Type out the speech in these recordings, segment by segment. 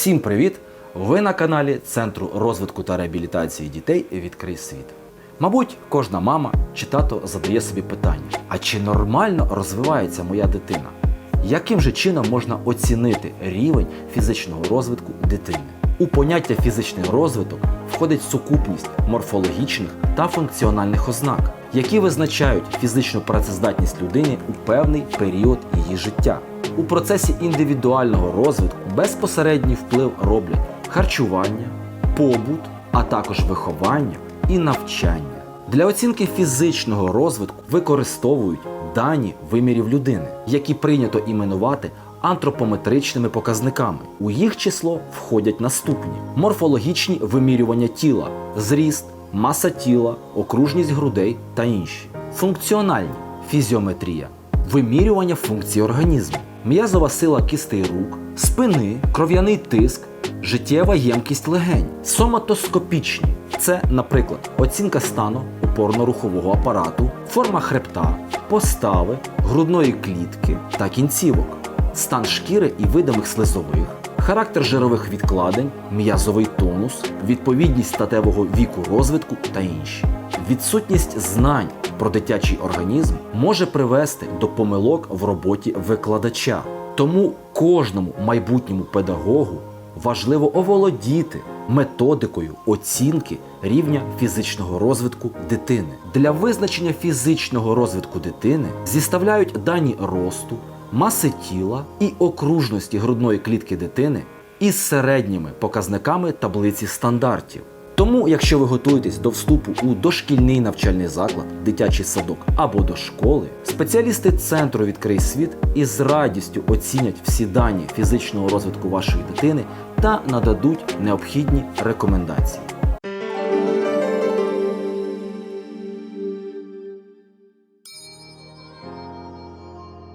Всім привіт! Ви на каналі Центру розвитку та реабілітації дітей Відкрий світ. Мабуть, кожна мама чи тато задає собі питання: а чи нормально розвивається моя дитина? Яким же чином можна оцінити рівень фізичного розвитку дитини? У поняття фізичний розвиток входить сукупність морфологічних та функціональних ознак, які визначають фізичну працездатність людини у певний період її життя. У процесі індивідуального розвитку безпосередній вплив роблять харчування, побут, а також виховання і навчання. Для оцінки фізичного розвитку використовують дані вимірів людини, які прийнято іменувати антропометричними показниками. У їх число входять наступні: морфологічні вимірювання тіла, зріст, маса тіла, окружність грудей та інші. Функціональні фізіометрія, вимірювання функцій організму, м'язова сила кістей рук, спини, кров'яний тиск, життєва ємкість легень, соматоскопічні. Це, наприклад, оцінка стану опорно-рухового апарату, форма хребта, постави, грудної клітки та кінцівок, стан шкіри і видимих слизових, характер жирових відкладень, м'язовий тонус, відповідність статевого віку розвитку та інші. Відсутність знань про дитячий організм може привести до помилок в роботі викладача. Тому кожному майбутньому педагогу важливо оволодіти методикою оцінки рівня фізичного розвитку дитини. Для визначення фізичного розвитку дитини зіставляють дані росту, маси тіла і окружності грудної клітки дитини із середніми показниками таблиці стандартів. Тому, якщо ви готуєтесь до вступу у дошкільний навчальний заклад, дитячий садок або до школи, спеціалісти центру Відкрий світ із радістю оцінять всі дані фізичного розвитку вашої дитини та нададуть необхідні рекомендації.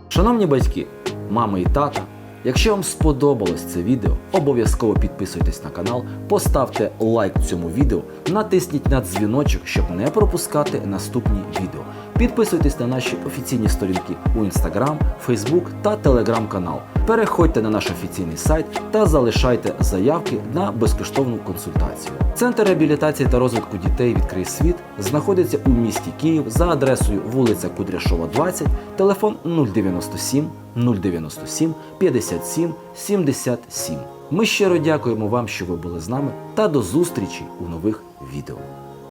Шановні батьки, мами і тата, якщо вам сподобалось це відео, обов'язково підписуйтесь на канал, поставте лайк цьому відео, натисніть на дзвіночок, щоб не пропускати наступні відео. Підписуйтесь на наші офіційні сторінки у Instagram, Facebook та Telegram канал. Переходьте на наш офіційний сайт та залишайте заявки на безкоштовну консультацію. Центр реабілітації та розвитку дітей Відкрий світ знаходиться у місті Київ за адресою вулиця Кудряшова, 20, телефон 097 097 57 77. Ми щиро дякуємо вам, що ви були з нами, та до зустрічі у нових відео.